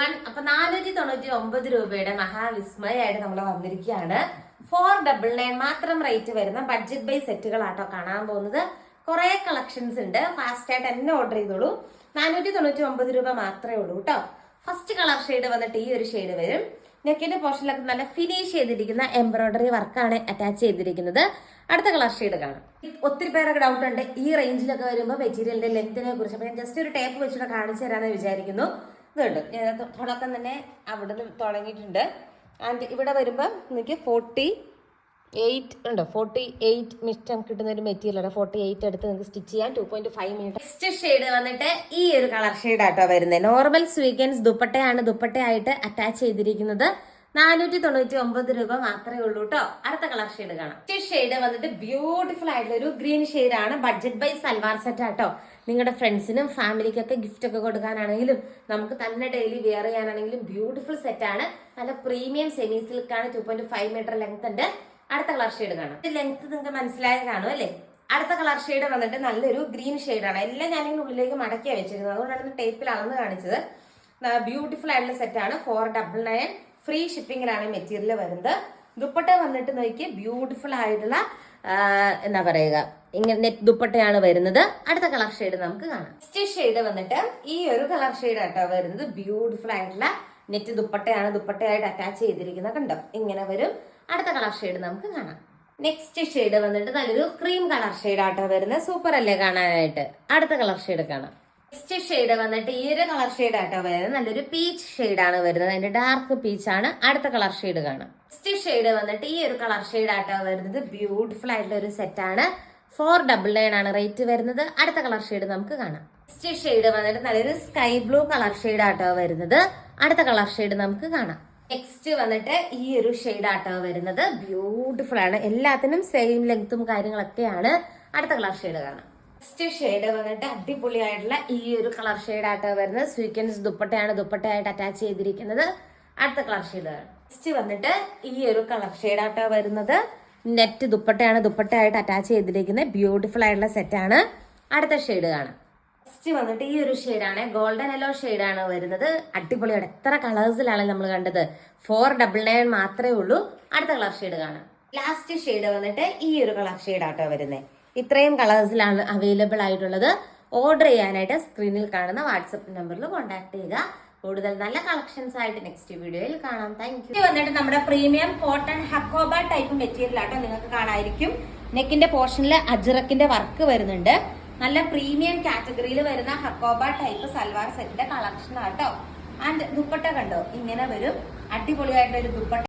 One അപ്പൊ നാനൂറ്റി തൊണ്ണൂറ്റി ഒമ്പത് രൂപയുടെ മഹാവിസ്മയായിട്ട് നമ്മൾ വന്നിരിക്കുകയാണ്. ഫോർ ഡബിൾ നയൻ മാത്രം റേറ്റ് വരുന്ന ബഡ്ജറ്റ് ബൈ സെറ്റുകളാട്ടോ കാണാൻ പോകുന്നത്. കുറെ കളക്ഷൻസ് ഉണ്ട്. ഫാസ്റ്റ് ആയിട്ട് എന്നെ ഓർഡർ ചെയ്തോളൂ. നാനൂറ്റി തൊണ്ണൂറ്റി ഒമ്പത് രൂപ മാത്രമേ ഉള്ളൂ കേട്ടോ ഫസ്റ്റ് കളർ ഷെയ്ഡ് വന്നിട്ട് ഈ ഒരു ഷെയ്ഡ് വരും. നെക്കിന്റെ പോർഷനിലൊക്കെ നല്ല ഫിനിഷ് ചെയ്തിരിക്കുന്ന എംബ്രോയിഡറി വർക്കാണ് അറ്റാച്ച് ചെയ്തിരിക്കുന്നത്. അടുത്ത കളർ ഷെയ്ഡ് കാണാം. ഒത്തിരി പേരൊക്കെ ഡൗട്ട് ഉണ്ട്. ഈ റേഞ്ചിലൊക്കെ വരുമ്പോൾ മെറ്റീരിയലിന്റെ ലെങ്തിനെ കുറിച്ച്. അപ്പൊ ഞാൻ ജസ്റ്റ് ഒരു ടേപ്പ് വെച്ചിട്ട് കാണിച്ചു തരാമെന്ന് വിചാരിക്കുന്നു. ഇതുണ്ട്. ഞാൻ തുടക്കം തന്നെ അവിടെ നിന്ന് തുടങ്ങിയിട്ടുണ്ട്. ആൻഡ് ഇവിടെ വരുമ്പോൾ എനിക്ക് ഫോർട്ടി എയ്റ്റ് ഉണ്ടോ? ഫോർട്ടി എയ്റ്റ് മിസ്റ്റം കിട്ടുന്ന ഒരു മെറ്റീരിയൽ ഫോർട്ടി എയ്റ്റ് എടുത്ത് നിങ്ങൾക്ക് സ്റ്റിച്ച് ചെയ്യാൻ two point five minute next shade വന്നിട്ട് ഈ ഒരു കളർ ഷെയ്ഡ് ആട്ടോ വരുന്നത് നോർമൽ സ്വീഗൻസ് ദുപ്പട്ടയാണ് ദുപ്പട്ടയായിട്ട് അറ്റാച്ച് ചെയ്തിരിക്കുന്നത്. നാനൂറ്റി തൊണ്ണൂറ്റി ഒമ്പത് രൂപ മാത്രമേ ഉള്ളൂ കേട്ടോ അടുത്ത കളർ ഷെയ്ഡ് കാണാം. ഷെയ്ഡ് വന്നിട്ട് ബ്യൂട്ടിഫുൾ ആയിട്ടുള്ള ഒരു ഗ്രീൻ ഷെയ്ഡ് ആണ്. ബഡ്ജറ്റ് ബൈ സൽവാർ സെറ്റ് ആട്ടോ. നിങ്ങളുടെ ഫ്രണ്ട്സിനും ഫാമിലിക്കൊക്കെ ഗിഫ്റ്റ് ഒക്കെ കൊടുക്കാനാണെങ്കിലും നമുക്ക് തന്നെ ഡെയിലി വെയർ ചെയ്യാനാണെങ്കിലും ബ്യൂട്ടിഫുൾ സെറ്റ് ആണ്. നല്ല പ്രീമിയം സെമി ആണ്. Two point five metre length ഉണ്ട്. അടുത്ത കളർ ഷെയ്ഡ് കാണാം. ലെങ്ത് നിങ്ങൾക്ക് മനസ്സിലായ കാണും അല്ലേ? അടുത്ത കളർ ഷെയ്ഡ് വന്നിട്ട് നല്ലൊരു ഗ്രീൻ ആണ്. എല്ലാം ഞാനിങ്ങനെ ഉള്ളിലേക്ക് മടക്കിയാണ് വെച്ചിരുന്നത്. അതുകൊണ്ടാണ് ടേപ്പിൽ അളന്ന് കാണിച്ചത്. ബ്യൂട്ടിഫുൾ ആയിട്ടുള്ള സെറ്റാണ് ഫോർ ഡബിൾ നയൻ ഫ്രീ ഷിപ്പിങ്ങിലാണ് മെറ്റീരിയൽ വരുന്നത്. ദുപ്പട്ട വന്നിട്ട് നോക്കി ബ്യൂട്ടിഫുൾ ആയിട്ടുള്ള എന്താ പറയുക ഇങ്ങനെ ദുപ്പട്ടയാണ് വരുന്നത്. അടുത്ത കളർ ഷെയ്ഡ് നമുക്ക് കാണാം. നെക്സ്റ്റ് ഷെയ്ഡ് വന്നിട്ട് ഈ ഒരു കളർ ഷെയ്ഡ് ആട്ടോ വരുന്നത്. ബ്യൂട്ടിഫുൾ ആയിട്ടുള്ള നെറ്റ് ദുപ്പട്ടയാണ് ദുപ്പട്ടയായിട്ട് അറ്റാച്ച് ചെയ്തിരിക്കുന്നത് കണ്ടോ? ഇങ്ങനെ വരും. അടുത്ത കളർ ഷെയ്ഡ് നമുക്ക് കാണാം. നെക്സ്റ്റ് ഷെയ്ഡ് വന്നിട്ട് നല്ലൊരു ക്രീം കളർ ഷെയ്ഡ് ആട്ടോ വരുന്നത്. സൂപ്പർ അല്ലേ കാണാനായിട്ട്? അടുത്ത കളർ ഷെയ്ഡ് കാണാം. നെക്സ്റ്റ് ഷെയ്ഡ് വന്നിട്ട് ഈ ഒരു കളർ ഷെയ്ഡ് ആട്ടോ വരുന്നത്. നല്ലൊരു പീച്ച് ഷെയ്ഡ് ആണ് വരുന്നത്. അതിന്റെ ഡാർക്ക് പീച്ച് ആണ്. അടുത്ത കളർ ഷെയ്ഡ് കാണാം. നെക്സ്റ്റ് ഷെയ്ഡ് വന്നിട്ട് ഈ ഒരു കളർ ഷെയ്ഡ് ആട്ടോ വരുന്നത്. ബ്യൂട്ടിഫുൾ ആയിട്ടുള്ള ഒരു സെറ്റ് ആണ്. ഫോർ ഡബിൾ നയൻ ആണ് റേറ്റ് വരുന്നത്. അടുത്ത കളർ ഷെയ്ഡ് നമുക്ക് കാണാം. നെക്സ്റ്റ് ഷെയ്ഡ് വന്നിട്ട് നല്ലൊരു സ്കൈ ബ്ലൂ കളർ ഷെയ്ഡ് ആട്ടോ വരുന്നത്. അടുത്ത കളർ ഷെയ്ഡ് നമുക്ക് കാണാം. നെക്സ്റ്റ് വന്നിട്ട് ഈ ഒരു ഷെയ്ഡ് ആട്ടോ വരുന്നത്. ബ്യൂട്ടിഫുൾ ആണ്. എല്ലാത്തിനും സെയിം ലെങ്ത്തും കാര്യങ്ങളൊക്കെയാണ്. അടുത്ത കളർ ഷെയ്ഡ് കാണാം. നെക്സ്റ്റ് ഷെയ്ഡ് വന്നിട്ട് അടിപൊളിയായിട്ടുള്ള ഈ ഒരു കളർ ഷെയ്ഡ് ആയിട്ട് വരുന്നത്. സ്വീക്കൻസ് ദുപ്പട്ടയാണ് ദുപ്പട്ടയായിട്ട് അറ്റാച്ച് ചെയ്തിരിക്കുന്നത്. അടുത്ത കളർ ഷെയ്ഡ് നെക്സ്റ്റ് വന്നിട്ട് ഈ ഒരു കളർ ഷെയ്ഡ് ആയിട്ട് വരുന്നത്. നെറ്റ് ദുപ്പട്ടയാണ് ദുപ്പട്ടയായിട്ട് അറ്റാച്ച് ചെയ്തിരിക്കുന്നത്. ബ്യൂട്ടിഫുൾ ആയിട്ടുള്ള സെറ്റാണ് അടുത്ത ഷെയ്ഡ് കാണാം. നെക്സ്റ്റ് വന്നിട്ട് ഈ ഒരു ഷെയ്ഡാണ് ഗോൾഡൻ യെല്ലോ ഷെയ്ഡാണ് വരുന്നത്. അടിപൊളിയാണ്. എത്ര കളേഴ്സിലാണ് നമ്മൾ കണ്ടത്. ഫോർ ഡബിൾ നയൻ മാത്രമേ ഉള്ളൂ. അടുത്ത കളർ ഷെയ്ഡ് കാണാം. ലാസ്റ്റ് ഷെയ്ഡ് വന്നിട്ട് ഈ ഒരു കളർ ഷെയ്ഡ് ആട്ടോ വരുന്നത്. ഇത്രയും കളേഴ്സിലാണ് അവൈലബിൾ ആയിട്ടുള്ളത്. ഓർഡർ ചെയ്യാനായിട്ട് സ്ക്രീനിൽ കാണുന്ന വാട്സപ്പ് നമ്പറിൽ കോൺടാക്ട് ചെയ്യുക. കൂടുതൽ നല്ല കളക്ഷൻസ് ആയിട്ട് നെക്സ്റ്റ് വീഡിയോയിൽ കാണാം. താങ്ക് യു വന്നിട്ട് നമ്മുടെ premium cotton hakoba type material ആട്ടോ നിങ്ങൾക്ക് കാണായിരിക്കും. നെക്കിന്റെ പോർഷനിൽ അജ്രക്കിന്റെ വർക്ക് വരുന്നുണ്ട്. നല്ല പ്രീമിയം കാറ്റഗറിയിൽ വരുന്ന ഹക്കോബ ടൈപ്പ് സൽവാർ സെറ്റിന്റെ കളക്ഷൻ ആട്ടോ. ആൻഡ് ദുപ്പട്ട കണ്ടോ? ഇങ്ങനെ വരും. അടിപൊളിയായിട്ടുള്ള ഒരു ദുപ്പട്ട